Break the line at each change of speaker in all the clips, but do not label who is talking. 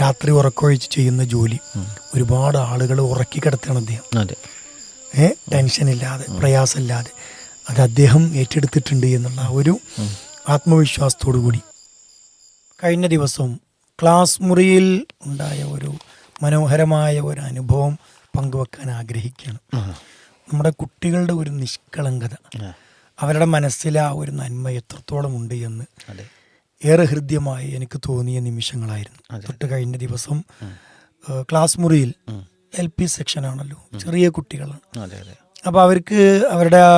രാത്രി ഉറക്കമൊഴിച്ച് ചെയ്യുന്ന ജോലി. ഒരുപാട് ആളുകൾ ഉറക്കി കിടത്തണം അദ്ദേഹം. ഏ ടെൻഷനില്ലാതെ പ്രയാസമില്ലാതെ. അത് അദ്ദേഹം ഏറ്റെടുത്തിട്ടുണ്ട് എന്നുള്ള ഒരു ആത്മവിശ്വാസത്തോടു കൂടി. കഴിഞ്ഞ ദിവസം ക്ലാസ് മുറിയിൽ ഉണ്ടായ ഒരു മനോഹരമായ ഒരു അനുഭവം പങ്കുവെക്കാൻ ആഗ്രഹിക്കുകയാണ്. നമ്മുടെ കുട്ടികളുടെ ഒരു നിഷ്കളങ്കത. അവരുടെ മനസ്സിൽ ആ ഒരു നന്മ എത്രത്തോളം ഉണ്ട് എന്ന് ഏറെ ഹൃദ്യമായി എനിക്ക് തോന്നിയ നിമിഷങ്ങളായിരുന്നു. തൊട്ട് കഴിഞ്ഞ ദിവസം ക്ലാസ് മുറിയിൽ എൽ പി സെക്ഷനാണല്ലോ. ചെറിയ കുട്ടികളാണ്. അപ്പോൾ അവർക്ക് അവരുടെ ആ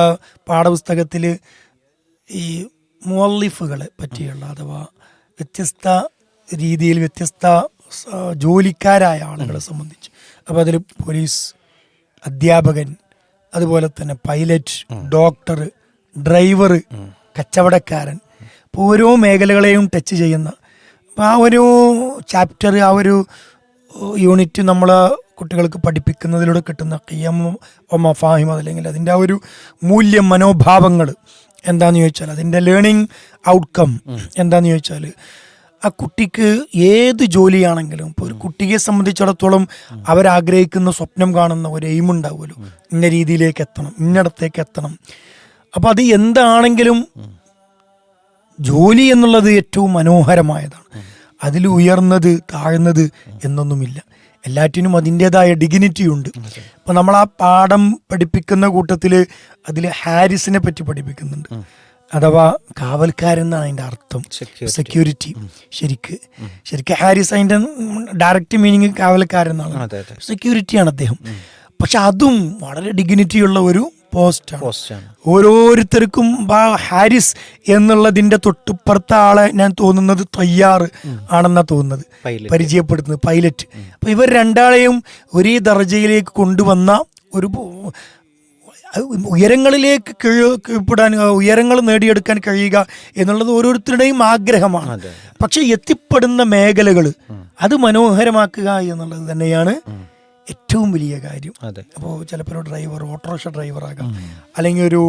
പാഠപുസ്തകത്തിൽ ഈ മുവല്ലിഫുകളെ പറ്റിയുള്ള അഥവാ വ്യത്യസ്ത രീതിയിൽ വ്യത്യസ്ത ജോലിക്കാരായ ആളുകളെ സംബന്ധിച്ച്. അപ്പോൾ അതിൽ പോലീസ് അധ്യാപകൻ അതുപോലെ തന്നെ പൈലറ്റ് ഡോക്ടർ ഡ്രൈവർ കച്ചവടക്കാരൻ ഓരോ മേഖലകളെയും ടച്ച് ചെയ്യുന്ന. അപ്പോൾ ആ ഒരു ചാപ്റ്റർ ആ ഒരു യൂണിറ്റ് നമ്മൾ കുട്ടികൾക്ക് പഠിപ്പിക്കുന്നതിലൂടെ കിട്ടുന്ന കിയമോ മഫാഹിം അല്ലെങ്കിൽ അതിന്റെ ആ ഒരു മൂല്യം മനോഭാവങ്ങൾ എന്താന്ന് ചോദിച്ചാൽ അതിന്റെ ലേണിംഗ് ഔട്ട്കം എന്താന്ന് ചോദിച്ചാൽ ആ കുട്ടിക്ക് ഏത് ജോലിയാണെങ്കിലും ഇപ്പോൾ ഒരു കുട്ടിയെ സംബന്ധിച്ചിടത്തോളം അവരാഗ്രഹിക്കുന്ന സ്വപ്നം കാണുന്ന ഒരു എയിം ഉണ്ടാവുമല്ലോ. ഇന്ന രീതിയിലേക്ക് എത്തണം ഇന്നിടത്തേക്ക് എത്തണം. അപ്പോൾ അത് എന്താണെങ്കിലും ജോലി എന്നുള്ളത് ഏറ്റവും മനോഹരമായതാണ്. അതിൽ ഉയർന്നത് താഴ്ന്നത് എന്നൊന്നുമില്ല. എല്ലാറ്റിനും അതിന്റെതായ ഡിഗ്നിറ്റി ഉണ്ട്. അപ്പോൾ നമ്മൾ ആ പാഠം പഠിപ്പിക്കുന്ന കൂട്ടത്തിൽ അതിൽ ഹാരിസിനെ പറ്റി പഠിപ്പിക്കുന്നുണ്ട്. അഥവാ കാവൽക്കാരൻ എന്നാണ് അതിന്റെ അർത്ഥം. സെക്യൂരിറ്റി ശരിക്ക്. ശരിക്ക് ഹാരിസ് അതിന്റെ ഡയറക്റ്റ് മീനിങ് കാവൽക്കാരൻ എന്നാണ് സെക്യൂരിറ്റിയാണ് അദ്ദേഹം. പക്ഷെ അതും വളരെ ഡിഗ്നിറ്റിയുള്ള ഒരു പോസ്റ്റാണ് ഓരോരുത്തർക്കും ഹാരിസ് എന്നുള്ളതിന്റെ തൊട്ടുപ്പുറത്ത ആളെ ഞാൻ തോന്നുന്നത് തയ്യാർ ആണെന്നാ തോന്നുന്നത്. പരിചയപ്പെടുത്തുന്നത് പൈലറ്റ്. അപ്പൊ ഇവർ രണ്ടാളെയും ഒരേ ദർജയിലേക്ക് കൊണ്ടുവന്ന ഒരു ഉയരങ്ങളിലേക്ക് കീഴ് കീഴ്പ്പെടാൻ ഉയരങ്ങൾ നേടിയെടുക്കാൻ കഴിയുക എന്നുള്ളത് ഓരോരുത്തരുടെയും ആഗ്രഹമാണ്. പക്ഷെ എത്തിപ്പെടുന്ന മേഖലകൾ അത് മനോഹരമാക്കുക എന്നുള്ളത് തന്നെയാണ് ഏറ്റവും വലിയ കാര്യം. അപ്പോൾ ചിലപ്പോൾ ഒരു ഡ്രൈവർ ഓട്ടോറിക്ഷ ഡ്രൈവറാകാം. അല്ലെങ്കിൽ ഒരു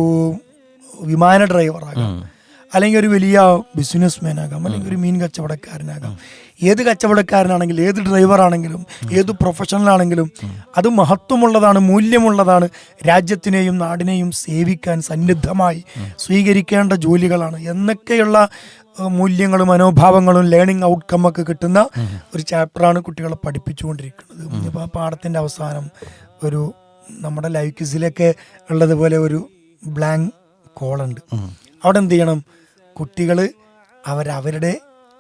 വിമാന ഡ്രൈവറാകാം. അല്ലെങ്കിൽ ഒരു വലിയ ബിസിനസ് മാൻ ആകാം അല്ലെങ്കിൽ ഒരു മീൻ കച്ചവടക്കാരനാകാം. ഏത് കച്ചവടക്കാരനാണെങ്കിലും ഏത് ഡ്രൈവറാണെങ്കിലും ഏത് പ്രൊഫഷണലാണെങ്കിലും അത് മഹത്വമുള്ളതാണ് മൂല്യമുള്ളതാണ്. രാജ്യത്തിനെയും നാടിനെയും സേവിക്കാൻ സന്നിദ്ധമായി സ്വീകരിക്കേണ്ട ജോലികളാണ്. എന്നൊക്കെയുള്ള മൂല്യങ്ങളും മനോഭാവങ്ങളും ലേണിംഗ് ഔട്ട്കം ഒക്കെ കിട്ടുന്ന ഒരു ചാപ്റ്ററാണ് കുട്ടികളെ പഠിപ്പിച്ചുകൊണ്ടിരിക്കുന്നത്. ഇപ്പോൾ ആ പാഠത്തിന്റെ അവസാനം ഒരു നമ്മുടെ ലൈഫ് ക്വിസിലൊക്കെ ഉള്ളതുപോലെ ഒരു ബ്ലാങ്ക് കോളുണ്ട് അവിടെ എന്ത് ചെയ്യണം? കുട്ടികൾ അവരവരുടെ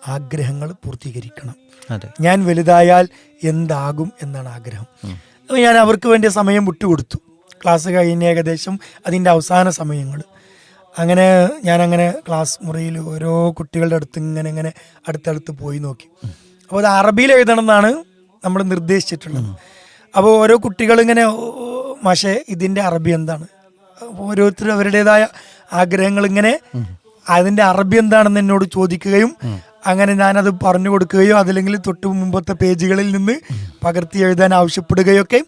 ആഗ്രഹങ്ങൾ പൂർത്തീകരിക്കണം. ഞാൻ വലുതായാൽ എന്താകും എന്നാണ് ആഗ്രഹം. അപ്പോൾ ഞാൻ അവർക്ക് വേണ്ടി സമയം വിട്ടുകൊടുത്തു. ക്ലാസ് കഴിഞ്ഞ് ഏകദേശം അതിന്റെ അവസാന സമയങ്ങൾ. അങ്ങനെ ഞാനങ്ങനെ ക്ലാസ് മുറിയിൽ ഓരോ കുട്ടികളുടെ അടുത്ത് ഇങ്ങനെ ഇങ്ങനെ അടുത്തടുത്ത് പോയി നോക്കി. അപ്പോൾ അത് അറബിയിൽ എഴുതണം എന്നാണ് നമ്മൾ നിർദ്ദേശിച്ചിട്ടുള്ളത്. അപ്പോൾ ഓരോ കുട്ടികളിങ്ങനെ മാഷെ ഇതിന്റെ അറബി എന്താണ്? അപ്പോൾ ഓരോരുത്തരും അവരുടേതായ ആഗ്രഹങ്ങൾ ഇങ്ങനെ അതിന്റെ അറബി എന്താണെന്ന് എന്നോട് ചോദിക്കുകയും അങ്ങനെ ഞാനത് പറഞ്ഞു കൊടുക്കുകയോ അതല്ലെങ്കിൽ തൊട്ട് മുമ്പത്തെ പേജുകളിൽ നിന്ന് പകർത്തി എഴുതാൻ ആവശ്യപ്പെടുകയോ ഒക്കെ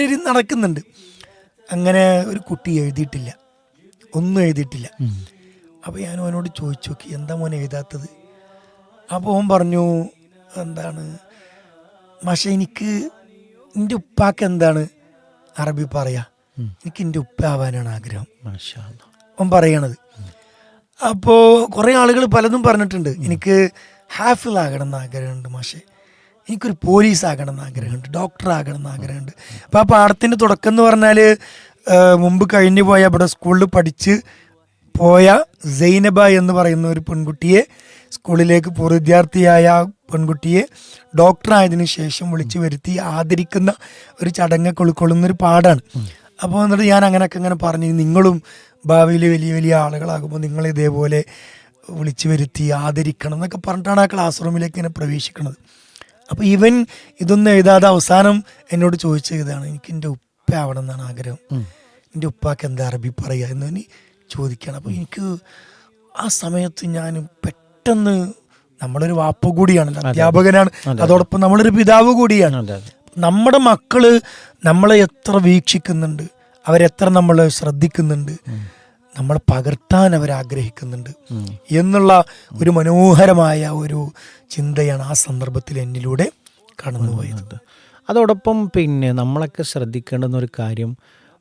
രീതി നടക്കുന്നുണ്ട്. അങ്ങനെ ഒരു കുട്ടി എഴുതിയിട്ടില്ല. ഒന്നും എഴുതിയിട്ടില്ല. അപ്പോൾ ഞാൻ അവനോട് ചോദിച്ചു നോക്കി എന്താ മോൻ എഴുതാത്തത്? അപ്പോൾ അവൻ പറഞ്ഞു എന്താണ്? പക്ഷെ എനിക്ക് എന്റെ ഉപ്പാക്ക് എന്താണ് അറബി പറയാ? എനിക്ക് എന്റെ ഉപ്പ ആവാനാണ് ആഗ്രഹം. അവൻ പറയണത്. അപ്പോൾ കുറേ ആളുകൾ പലതും പറഞ്ഞിട്ടുണ്ട്. എനിക്ക് ഹാഫിൽ ആകണം എന്ന് ആഗ്രഹമുണ്ട് മാഷെ. എനിക്കൊരു പോലീസ് ആകണം എന്ന് ആഗ്രഹമുണ്ട്. ഡോക്ടർ ആകണം എന്ന് ആഗ്രഹമുണ്ട്. അപ്പോൾ ആ പാഠത്തിന്റെ തുടക്കം എന്ന് പറഞ്ഞാൽ മുമ്പ് കഴിഞ്ഞു പോയ അവിടെ സ്കൂളിൽ പഠിച്ച് പോയ സൈനബ എന്ന് പറയുന്ന ഒരു പെൺകുട്ടിയെ സ്കൂളിലേക്ക് പൂർവ വിദ്യാർത്ഥിയായ ആ പെൺകുട്ടിയെ ഡോക്ടറായതിന് ശേഷം വിളിച്ചു വരുത്തി ആദരിക്കുന്ന ഒരു ചടങ്ങ് കൊളുക്കൊള്ളുന്ന ഒരു പാടാണ് അപ്പോൾ എന്നിട്ട് ഞാൻ അങ്ങനെയൊക്കെ അങ്ങനെ പറഞ്ഞു. നിങ്ങളും ഭാവിയിൽ വലിയ വലിയ ആളുകളാകുമ്പോൾ നിങ്ങൾ ഇതേപോലെ വിളിച്ചു വരുത്തി ആദരിക്കണം എന്നൊക്കെ പറഞ്ഞിട്ടാണ് ആ ക്ലാസ് റൂമിലേക്ക് ഇങ്ങനെ പ്രവേശിക്കുന്നത്. അപ്പോൾ ഇവൻ ഇതൊന്നും എഴുതാതെ അവസാനം എന്നോട് ചോദിച്ച ഇതാണ് എനിക്ക് എന്റെ ഉപ്പ ആവണം എന്നാണ് ആഗ്രഹം. എന്റെ ഉപ്പാക്ക് എന്താ അറബി പറയുക? എന്ന് തന്നെ ചോദിക്കുകയാണ്. അപ്പോൾ എനിക്ക് ആ സമയത്ത് ഞാൻ പെട്ടെന്ന് നമ്മളൊരു വാപ്പ കൂടിയാണല്ലോ അധ്യാപകനാണ്. അതോടൊപ്പം നമ്മളൊരു പിതാവ് കൂടിയാണ്. നമ്മുടെ മക്കൾ നമ്മളെ എത്ര വീക്ഷിക്കുന്നുണ്ട്. അവരെത്ര നമ്മൾ ശ്രദ്ധിക്കുന്നുണ്ട് നമ്മൾ പകർത്താൻ അവർ ആഗ്രഹിക്കുന്നുണ്ട് എന്നുള്ള ഒരു മനോഹരമായ ഒരു ചിന്തയാണ് ആ സന്ദർഭത്തിൽ എന്നിലൂടെ കടന്നുപോയത്.
അതോടൊപ്പം പിന്നെ നമ്മളൊക്കെ ശ്രദ്ധിക്കേണ്ടുന്ന ഒരു കാര്യം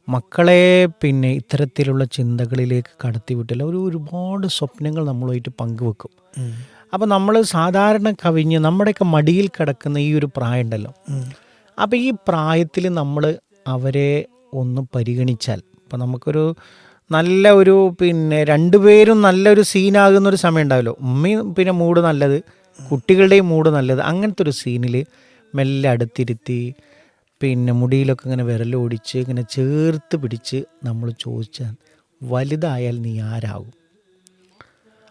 മക്കളെ പിന്നെ ഇത്തരത്തിലുള്ള ചിന്തകളിലേക്ക് കടത്തിവിട്ടില്ല. ഒരു ഒരുപാട് സ്വപ്നങ്ങൾ നമ്മളുമായിട്ട് പങ്കുവെക്കും.
അപ്പം
അപ്പോൾ നമ്മൾ സാധാരണ കവിഞ്ഞ് നമ്മുടെയൊക്കെ മടിയിൽ കിടക്കുന്ന ഈ ഒരു പ്രായം ഉണ്ടല്ലോ. അപ്പോൾ ഈ പ്രായത്തിൽ നമ്മൾ അവരെ ഒന്ന് പരിഗണിച്ചാൽ. ഇപ്പം നമുക്കൊരു നല്ല ഒരു പിന്നെ രണ്ടുപേരും നല്ലൊരു സീനാകുന്ന ഒരു സമയം ഉണ്ടാവല്ലോ ഉമ്മയും പിന്നെ മൂഡ് നല്ലത് കുട്ടികളുടെയും മൂഡ് നല്ലത് അങ്ങനത്തെ ഒരു സീനിൽ മെല്ലെ അടുത്തിരുത്തി പിന്നെ മുടിയിലൊക്കെ ഇങ്ങനെ വിരലോടിച്ച് ഇങ്ങനെ ചേർത്ത് പിടിച്ച് നമ്മൾ ചോദിച്ചാൽ വലുതായാൽ നീ ആരാകും?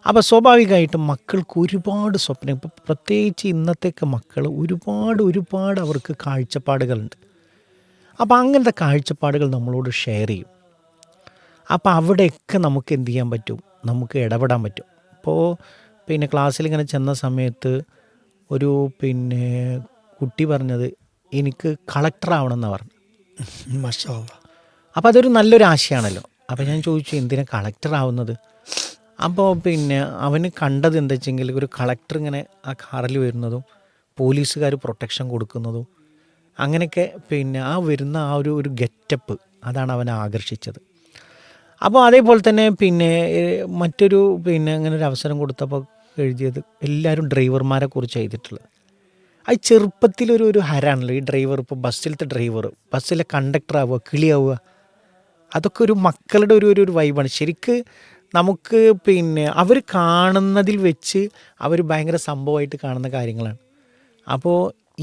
അപ്പോൾ സ്വാഭാവികമായിട്ടും മക്കൾക്ക് ഒരുപാട് സ്വപ്നം ഇപ്പം പ്രത്യേകിച്ച് ഇന്നത്തെയൊക്കെ മക്കൾ ഒരുപാട് ഒരുപാട് അവർക്ക് കാഴ്ചപ്പാടുകളുണ്ട്. അപ്പോൾ അങ്ങനത്തെ കാഴ്ചപ്പാടുകൾ നമ്മളോട് ഷെയർ ചെയ്യും. അപ്പോൾ അവിടെയൊക്കെ നമുക്ക് എന്ത് ചെയ്യാൻ പറ്റും? നമുക്ക് ഇടപെടാൻ പറ്റും. അപ്പോൾ പിന്നെ ക്ലാസ്സിൽ ഇങ്ങനെ ചെന്ന സമയത്ത് ഒരു പിന്നെ കുട്ടി പറഞ്ഞത് എനിക്ക് കളക്ടർ ആവണം
എന്നാണ് പറഞ്ഞു
അപ്പോൾ അതൊരു നല്ലൊരു ആശയമാണല്ലോ അപ്പോൾ ഞാൻ ചോദിച്ചു എന്തിനാ കളക്ടർ ആവുന്നത്? അപ്പോൾ പിന്നെ അവന് കണ്ടത് എന്താ വെച്ചെങ്കിൽ ഒരു കളക്ടർ ഇങ്ങനെ ആ കാറിൽ വരുന്നതും പോലീസുകാർ പ്രൊട്ടക്ഷൻ കൊടുക്കുന്നതും അങ്ങനെയൊക്കെ പിന്നെ ആ വരുന്ന ആ ഒരു ഒരു ഗെറ്റപ്പ് അതാണ് അവനെ ആകർഷിച്ചത്. അപ്പോൾ അതേപോലെ തന്നെ പിന്നെ മറ്റൊരു പിന്നെ അങ്ങനെ ഒരു അവസരം കൊടുത്തപ്പോൾ എഴുതിയത് എല്ലാവരും ഡ്രൈവർമാരെ കുറിച്ച് എഴുതിയിട്ടുള്ളത്. അത് ചെറുപ്പത്തിലൊരു ഒരു ഹരാണല്ലോ ഈ ഡ്രൈവർ ഇപ്പോൾ ബസ്സിലത്തെ ഡ്രൈവർ ബസ്സിലെ കണ്ടക്ടർ ആവുക കിളിയാവുക അതൊക്കെ ഒരു മക്കളുടെ ഒരു ഒരു വൈബാണ്. ശരിക്ക് നമുക്ക് പിന്നെ അവർ കാണുന്നതിൽ വെച്ച് അവർ ഭയങ്കര സംഭവമായിട്ട് കാണുന്ന കാര്യങ്ങളാണ്. അപ്പോൾ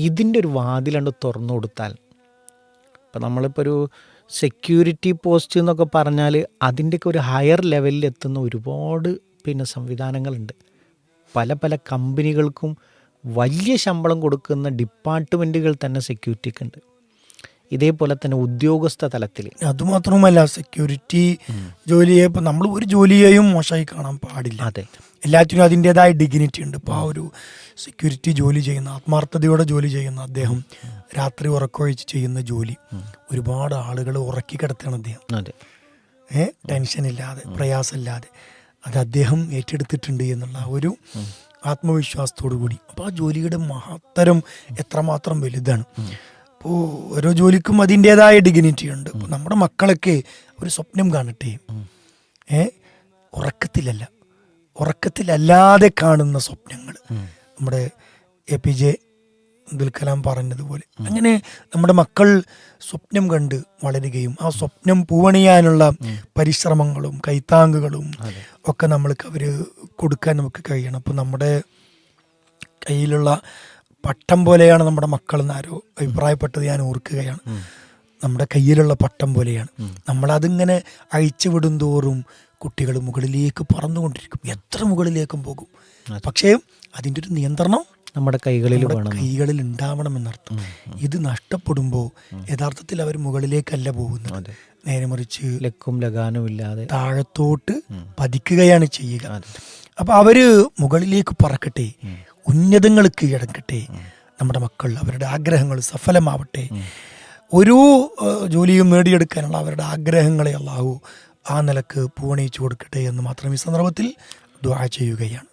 ഇതിന്റെ ഒരു വാതിലണ്ട് തുറന്നു കൊടുത്താൽ ഇപ്പം നമ്മളിപ്പോൾ ഒരു സെക്യൂരിറ്റി പോസ്റ്റ് എന്നൊക്കെ പറഞ്ഞാൽ അതിന്റെയൊക്കെ ഒരു ഹയർ ലെവലിൽ എത്തുന്ന ഒരുപാട് പിന്നെ സംവിധാനങ്ങളുണ്ട്. പല പല കമ്പനികൾക്കും വലിയ ശമ്പളം കൊടുക്കുന്ന ഡിപ്പാർട്ട്മെന്റുകൾ തന്നെ സെക്യൂരിറ്റിക്ക് ഉണ്ട്. ഇതേപോലെ തന്നെ ഉദ്യോഗസ്ഥ തലത്തിൽ.
അതുമാത്രവുമല്ല സെക്യൂരിറ്റി ജോലിയെ ഇപ്പം നമ്മൾ ഒരു ജോലിയെയും മോശമായി കാണാൻ പാടില്ല.
അതെ.
എല്ലാറ്റിനും അതിന്റെതായ ഡിഗ്നിറ്റി ഉണ്ട്. ഇപ്പോൾ ആ ഒരു സെക്യൂരിറ്റി ജോലി ചെയ്യുന്ന ആത്മാർത്ഥതയോടെ ജോലി ചെയ്യുന്ന അദ്ദേഹം രാത്രി ഉറക്കമൊഴിച്ച് ചെയ്യുന്ന ജോലി ഒരുപാട് ആളുകൾ ഉറക്കി കിടത്തുകയാണ് അദ്ദേഹം.
അതെ.
ടെൻഷൻ ഇല്ലാതെ പ്രയാസമില്ലാതെ. അത് അദ്ദേഹം ഏറ്റെടുത്തിട്ടുണ്ട് എന്നുള്ള ഒരു ആത്മവിശ്വാസത്തോടു കൂടി. അപ്പോൾ ആ ജോലിയുടെ മഹത്തരം എത്രമാത്രം വലുതാണ്. അപ്പോൾ ഓരോ ജോലിക്കും അതിന്റെതായ ഡിഗ്നിറ്റി ഉണ്ട്. നമ്മുടെ മക്കളൊക്കെ ഒരു സ്വപ്നം കാണട്ടെ? ഏ? ഉറക്കത്തിലല്ല. ഉറക്കത്തിലല്ലാതെ കാണുന്ന സ്വപ്നങ്ങൾ. നമ്മുടെ A P J Abdul Kalam പറഞ്ഞതുപോലെ. അങ്ങനെ നമ്മുടെ മക്കൾ സ്വപ്നം കണ്ട് വളരുകയും ആ സ്വപ്നം പൂവണിയാനുള്ള പരിശ്രമങ്ങളും കൈത്താങ്കുകളും ഒക്കെ നമ്മൾക്ക് അവർ കൊടുക്കാൻ നമുക്ക് കഴിയണം. അപ്പോൾ നമ്മുടെ കയ്യിലുള്ള പട്ടം പോലെയാണ് നമ്മുടെ മക്കൾ എന്നാരോ അഭിപ്രായപ്പെട്ടത് ഞാൻ ഓർക്കുകയാണ്. നമ്മുടെ കയ്യിലുള്ള പട്ടം പോലെയാണ്. നമ്മളതിങ്ങനെ അഴിച്ചു വിടുന്തോറും കുട്ടികൾ മുകളിലേക്ക് പറന്നുകൊണ്ടിരിക്കും. എത്ര മുകളിലേക്കും പോകും? പക്ഷേ അതിന്റെ ഒരു നിയന്ത്രണം
നമ്മുടെ കൈകളിൽ
കൈകളിൽ ഉണ്ടാവണം എന്നർത്ഥം ഇത് നഷ്ടപ്പെടുമ്പോൾ യഥാർത്ഥത്തിൽ അവർ മുകളിലേക്കല്ല പോകുന്നത്. നേരെ മറിച്ച്
ലക്കും ലഗാനും ഇല്ലാതെ
താഴത്തോട്ട് പതിക്കുകയാണ് ചെയ്യുക. അപ്പൊ അവർ മുകളിലേക്ക് പറക്കട്ടെ ഉന്നതങ്ങൾ കീഴടക്കട്ടെ നമ്മുടെ മക്കൾ അവരുടെ ആഗ്രഹങ്ങൾ സഫലമാവട്ടെ. ഒരു ജോലിയും നേടിയെടുക്കാനുള്ള അവരുടെ ആഗ്രഹങ്ങളെ അള്ളാഹു ആ നിലയ്ക്ക് പൂവണിയിച്ചു കൊടുക്കട്ടെ എന്ന് മാത്രം ഈ സന്ദർഭത്തിൽ ദ്വാ ചെയ്യുകയാണ്.